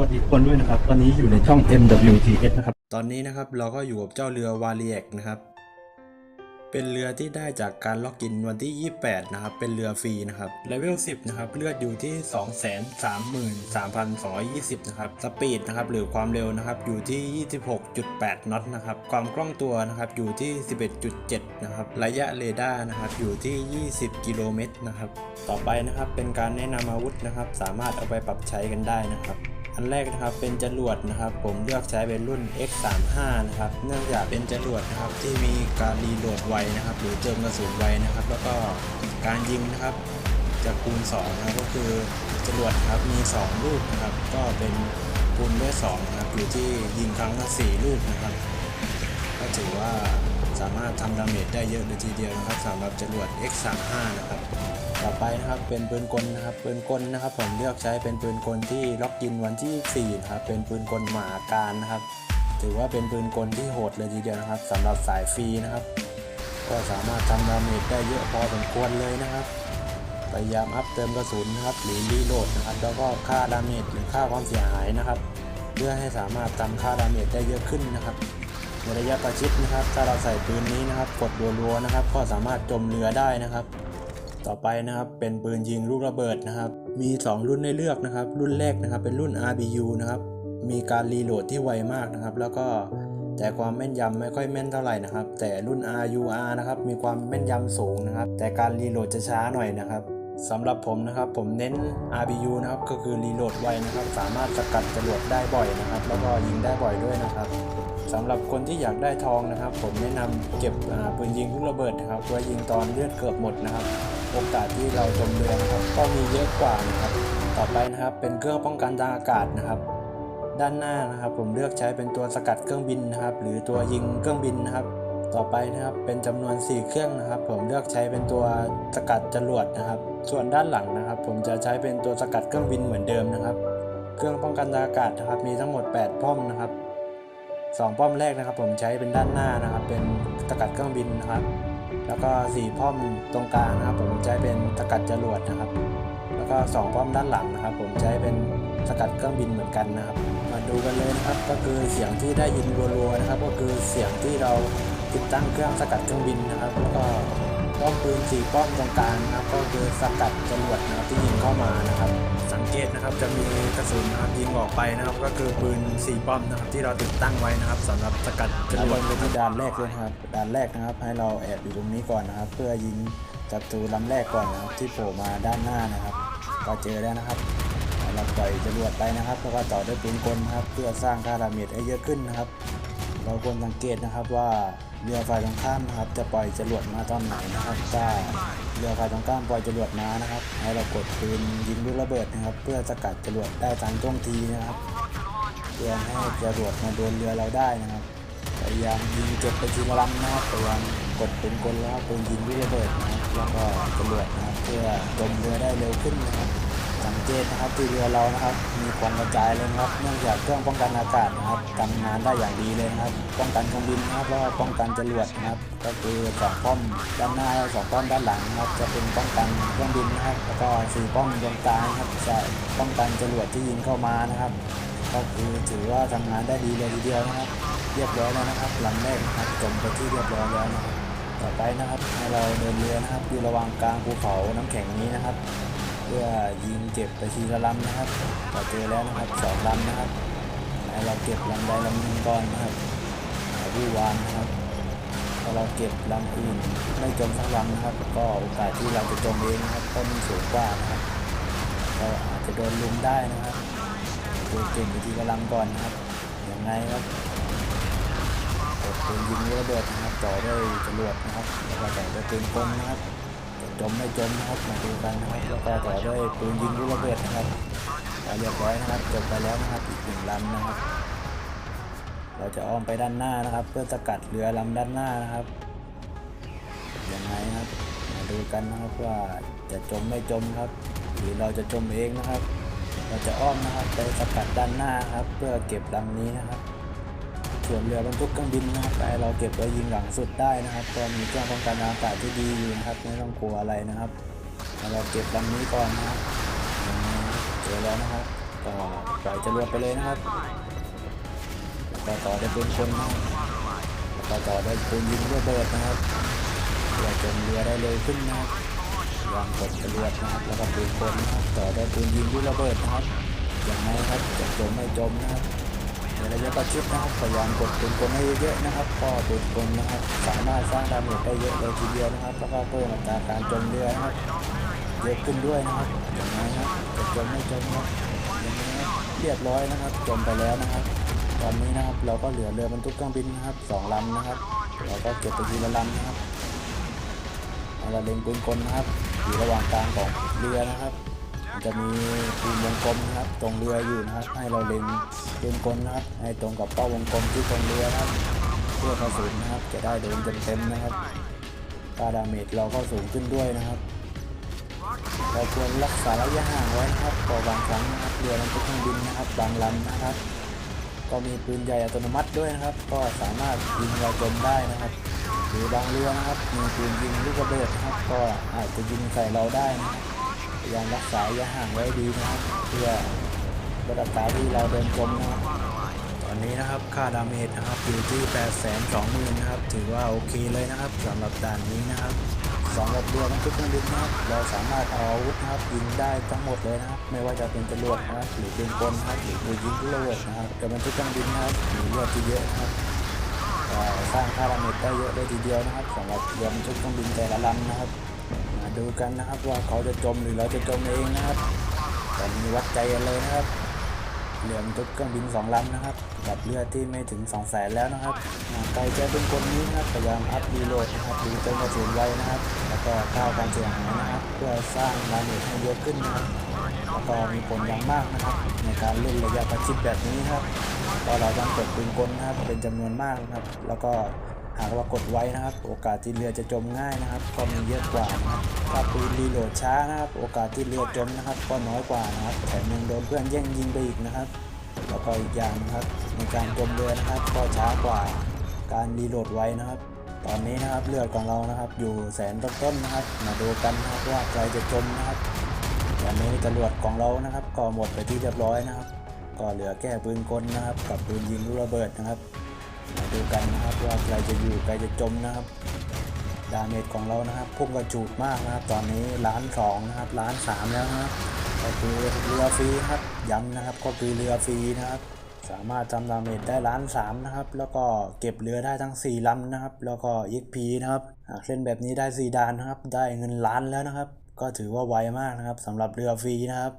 วัสดีทุกคนด้วยนะครับ ตอนนี้อยู่ในช่อง MWTS นะครับ ตอนนี้นะครับเราก็อยู่กับเจ้าเรือวาเลียกนะครับ เป็นเรือที่ได้จากการล็อกอินวันที่ 28 นะครับ เป็นเรือฟรีนะครับ เลเวล 10 นะครับ เลือดอยู่ที่ 233,220 นะครับ สปีดนะครับหรือความเร็วนะครับ อยู่ที่ 26.8 น็อตนะครับ ความคล่องตัวนะครับอยู่ที่ 11.7 นะครับ ระยะเรดาร์นะครับอยู่ที่ 20 กิโลเมตรนะครับ ต่อไปนะครับเป็นการแนะนำอาวุธนะครับ สามารถเอาไปปรับใช้กันได้นะครับ อันแรกนะครับเป็นจรวดนะครับ ผมเลือกใช้เป็นรุ่น X35 นะครับ เนื่องจากเป็นจรวดนะครับที่มีการรีโหลดไวนะครับ หรือเติมกระสุนไวนะครับ แล้วก็การยิงนะครับจะคูณ2นะครับก็คือจรวดครับมี 2 ลูกนะครับ ก็เป็นคูณด้วย2นะครับอยู่ที่ยิงครั้งละ4ลูกนะครับ ก็ถือว่า สามารถทำดาเมจได้เยอะเลยทีเดียวนะครับสำหรับจรวด X35 นะครับต่อไปนะครับเป็นปืนกลนะครับปืนกลนะครับ ผมเลือกใช้เป็นปืนกลที่ล็อกอินวันที่4นะครับเป็นปืนกลหมาการนะครับ ถือว่าเป็นปืนกลที่โหดเลยทีเดียวนะครับสำหรับสายฟรีนะครับ ก็สามารถทำดาเมจได้เยอะพอสมควรเลยนะครับพยายามอัพเติมกระสุนนะครับหรือรีโหลดนะครับแล้วก็ค่าดาเมจหรือค่าความเสียหายนะครับ เพื่อให้สามารถทำค่าดาเมจได้เยอะขึ้นนะครับ ระยะประชิดนะครับ ถ้าเราใส่ปืนนี้นะครับ กดรัวๆนะครับ ก็สามารถจมเรือได้นะครับ ต่อไปนะครับเป็นปืนยิงลูกระเบิดนะครับ มี 2 รุ่นให้เลือกนะครับ รุ่นแรกนะครับ เป็นรุ่น RBU นะครับ มีการรีโหลดที่ไวมากนะครับ แล้วก็แต่ความแม่นยำไม่ค่อยแม่นเท่าไหร่นะครับ แต่รุ่น RUR นะครับ มีความแม่นยำสูงนะครับ แต่การรีโหลดจะช้าหน่อยนะครับ สำหรับผมนะครับผมเน้น RBU นะครับก็คือรีโหลดไวนะครับ สามารถสกัดจรวดได้บ่อยนะครับ แล้วก็ยิงได้บ่อยด้วยนะครับสำหรับคนที่อยากได้ทองนะครับ ผมแนะนำเก็บปืนยิงลูกระเบิดนะครับไว้ยิงตอนเลือดเกือบหมดนะครับ โอกาสที่เราจมเรือนะครับก็มีเยอะกว่านะครับ ต่อไปนะครับเป็นเครื่องป้องกันทางอากาศนะครับด้านหน้านะครับผมเลือกใช้เป็นตัวสกัดเครื่องบินนะครับ หรือตัวยิงเครื่องบินนะครับ ต่อไปนะครับเป็นจำนวน 4 เครื่องนะครับ ผมเลือกใช้เป็นตัวสกัดจรวดนะครับ ส่วนด้านหลังนะครับ ผมจะใช้เป็นตัวสกัดเครื่องบินเหมือนเดิมนะครับ เครื่องป้องกันอากาศนะครับ มีทั้งหมด 8 ป้อมนะครับสองป้อมแรกนะครับ ผมใช้เป็นด้านหน้านะครับ เป็นสกัดเครื่องบินนะครับ แล้วก็สี่ป้อมตรงกลางนะครับ ผมใช้เป็นสกัดจรวดนะครับ แล้วก็สองป้อมด้านหลังนะครับ ผมใช้เป็นสกัดเครื่องบินเหมือนกันนะครับ มาดูกันเลยนะครับก็คือเสียงที่ได้ยินรัวๆนะครับ ก็คือเสียงที่เรา ติดตั้งเครื่องสกัดเครื่องบินนะครับแล้วก็ป้อมปืนสี่ป้อมตรงกลางนะครับ ก็คือสกัดจรวดนะครับที่ยิงเข้ามานะครับ สังเกตนะครับจะมีกระสุนนะครับยิงออกไปนะครับ ก็คือปืนสี่ป้อมนะครับที่เราติดตั้งไว้นะครับสำหรับสกัดจรวดไปที่ด่านแรกเลยครับด่านแรกนะครับ ให้เราแอบอยู่ตรงนี้ก่อนนะครับ เพื่อยิงศับตูลำแรกก่อนนะครับที่โผล่มาด้านหน้านะครับ ก็เจอแล้วนะครับเราปล่อยจรวดไปนะครับแล้วก็ต่อด้วยปืนกลนะครับ เพื่อสร้างค่าดาเมจให้เยอะขึ้นนะครับ เราควรสังเกตนะครับว่าเรือฝ่ายตรงข้ามนะครับจะปล่อยจรวดมาตอนไหนนะครับถ้าเรือฝ่ายตรงข้ามปล่อยจรวดมานะครับ ให้เรากดปืนยิงลูกระเบิดนะครับ เพื่อสกัดจรวดได้ทันท่วงทีนะครับเพื่อให้จรวดมาโดนเรือเราได้นะครับพยายามยิงเก็บไปทีละลำนะครับพยายามกดปืนกลแล้วปืนยิงลูกระเบิดนะครับแล้วก็จรวดนะครับเพื่อจมเรือได้เร็วขึ้นนะครับ สังเกตนะครับที่เรือเรานะครับ มีควันกระจายเลยนะครับ เนื่องจากเครื่องป้องกันอากาศนะครับทำงานได้อย่างดีเลยนะครับ ป้องกันเครื่องบินนะครับแล้วก็ป้องกันจรวดนะครับ ก็คือสองป้อมด้านหน้าสองป้อมด้านหลังนะครับ จะเป็นป้องกันเครื่องบินนะครับ แล้วก็สี่ป้อมตรงกลางนะครับจะป้องกันจรวดที่ยิงเข้ามานะครับ ก็คือถือว่าทำงานได้ดีเลยทีเดียวนะครับ เรียบร้อยแล้วนะครับลำแรกนะครับจมไปที่เรียบร้อยแล้วนะครับต่อไปนะครับให้เราเดินเรือนะครับอยู่ระหว่างกลางภูเขาน้ำแข็งนี้นะครับ เพื่อยิงเก็บไปทีละลำนะครับเราเจอแล้วนะครับสองลำนะครับให้เราเก็บลำใดลำหนึ่งก่อนนะครับหาผู้วานนะครับพอเราเก็บลำอื่นไม่จมสักลำนะครับ ก็โอกาสที่เราจะจมเองนะครับก็มีสูงกว่านะครับเราอาจจะโดนลุมได้นะครับตัวเก่งไปทีละลำก่อนนะครับยังไงครับกดปืนยิงระเบิดนะครับต่อด้วยจรวดนะครับแล้วก็ต่อด้วยปืนกลนะครับ จมไม่จมนะครับมาดูกันนะครับแล้วก็ต่อด้วยปืนยิงลูกระเบิดนะครับเรียบร้อยนะครับจบไปแล้วนะครับอีกหนึ่งลำนะครับ เราจะอ้อมไปด้านหน้านะครับ เพื่อสกัดเรือลำด้านหน้านะครับยังไงครับมาดูกันนะครับว่าจะจมไม่จมครับ หรือเราจะจมเองนะครับ เราจะอ้อมนะครับไปสกัดด้านหน้าครับ เพื่อเก็บลำนี้นะครับ ส่วนเรือบรรทุกเครื่องบินนะครับให้เราเก็บไว้ยิงหลังสุดได้นะครับก็มีเครื่องป้องกันอากาศที่ดีอยู่นะครับไม่ต้องกลัวอะไรนะครับเราเก็บลำนี้ก่อนนะครับเจอแล้วนะครับก็ก็ปล่อยจรวดไปเลยนะครับแล้วก็ต่อได้ปืนคนนะครับแล้วก็ต่อได้ปืนยิงระเบิดนะครับเพื่อจมเรือได้เร็วขึ้นนะครับวางกดจรวดนะครับแล้วก็ปืนคนนะครับต่อได้ปืนยิงลูกระเบิดนะครับอย่างไรครับจะจมไม่จมนะครับ ระยะประชิดนะครับพยายามกดปืนกลให้เยอะๆนะครับ ก็ปืนกลนะครับ สามารถสร้างดาเมจได้เยอะเลยทีเดียวนะครับแล้วก็เพิ่มอัตราการจมเรือนะครับเยอะขึ้นด้วยนะครับอย่างไรครับจะจมไม่จมครับอย่างนี้เรียบร้อยนะครับ จมไปแล้วนะครับ ตอนนี้นะครับเราก็เหลือเรือบรรทุกเครื่องบินนะครับสองลำนะครับเราก็เก็บไปทีละลำนะครับเราเล็งปืนกลนะครับอยู่ระหว่างกลางของเรือนะครับ จะมีปืนวงกลมนะครับ ตรงเรืออยู่นะครับ ให้เราเล็งปืนกลนะครับ ให้ตรงกับเป้าวงกลมที่ตรงเรือนะครับ เพื่อกระสุนนะครับ จะได้โดนเต็มๆนะครับค่าดาเมจเราก็สูงขึ้นด้วยนะครับเราควรรักษาระยะห่างไว้นะครับเพอบางครั้งนะครับเรือบรรทุกเครื่องบินนะครับ บางลำนะครับ ก็มีปืนใหญ่อัตโนมัติด้วยนะครับ ก็สามารถยิงเราจมได้นะครับ หรือบางเรือนะครับ มีปืนยิงลูกระเบิดนะครับ ก็อาจจะยิงใส่เราได้นะครับ ยายารักษาระยะห่างไว้ดีนะครับเพื่อลดอัตาที่เราเดินจมนะครับตอนนี้นะครับค่าดาเมจนะครับอยู่ที่8 2 0 0 0 0นะครับถือว่าโอเคเลยนะครับสำหรับด่านนี้นะครับสำหรับเรือบรรทุกเครื่องบินนะครับเราสามารถเอาอาวุธนะครับยิงได้ทั้งหมดเลยนะครับไม่ว่าจะเป็นจรวดนะครับหรือปืนกลนะครับหรือยิงกระเบิดนะครับกับบรรทุกเครื่องบินนะครับมีเลือดที่เยอะนะครับสร้างค่าดาเมจได้เยอะเลยทีเดียวนะครับสำหรับเรือบรรทุกเครื่องบินแต่ละลำนะครับ ดูกันนะครับว่าเขาจะจมหรือเราจะจมเองนะครับตอนนี้วัดใจกันเลยนะครับเรือบรรทุกเครื่องบินสองลำนะครับกับเรือที่ไม่ถึง2 0 0แสนแล้วนะครับห่างไกลจะเป็นคนนี้นะครับพยายามอัพดีโหลดนะครับดูเติมกระสุนไว้นะครับ แล้วก็ก้าวการเสียหายนะครับ เพื่อสร้างดาเมจให้เยอะขึ้นนะครับแล้วก็มีผลอย่างมากนะครับ ในการเล่นระยะประชิดแบบนี้ครับเพราะเราต้องกดปืนกลนะครับเป็นจำนวนมากนะครับ แล้วก็ หากเรากดไว้นะครับ โอกาสที่เรือจะจมง่ายนะครับ ก็มีเยอะกว่านะครับถ้าปืนรีโหลดช้านะครับ โอกาสที่เรือจมนะครับ ก็น้อยกว่านะครับแถมยังโดนเพื่อนแย่งยิงไปอีกนะครับ แล้วก็อีกอย่างนะครับในการจมเรือนะครับก็ช้ากว่าการรีโหลดไว้นะครับ ตอนนี้นะครับเลือดของเรานะครับ อยู่แสนต้นๆนะครับ มาดูกันนะครับว่าใครจะจมนะครับตอนนี้จรวดของเรานะครับ ก็หมดไปที่เรียบร้อยนะครับ ก็เหลือแค่ปืนกลนะครับ กับปืนยิงลูกระเบิดนะครับ มาดูกันนะครับว่าใครจะอยู่ใครจะจมนะครับดาเมจของเรานะครับพุ่งกระจูดมากนะครับ ตอนนี้ล้านสองนะครับล้านสามแล้วนะครับก็คือเรือฟรีครับย้ำนะครับก็คือเรือฟรีนะครับ สามารถทำดาเมจได้ล้านสามนะครับ แล้วก็เก็บเรือได้ทั้ง4ลำนะครับ แล้วก็ XP นะครับหากเล่นแบบนี้ได้4ด่านนะครับ ได้เงินล้านแล้วนะครับ ก็ถือว่าไวมากนะครับสำหรับเรือฟรีนะครับ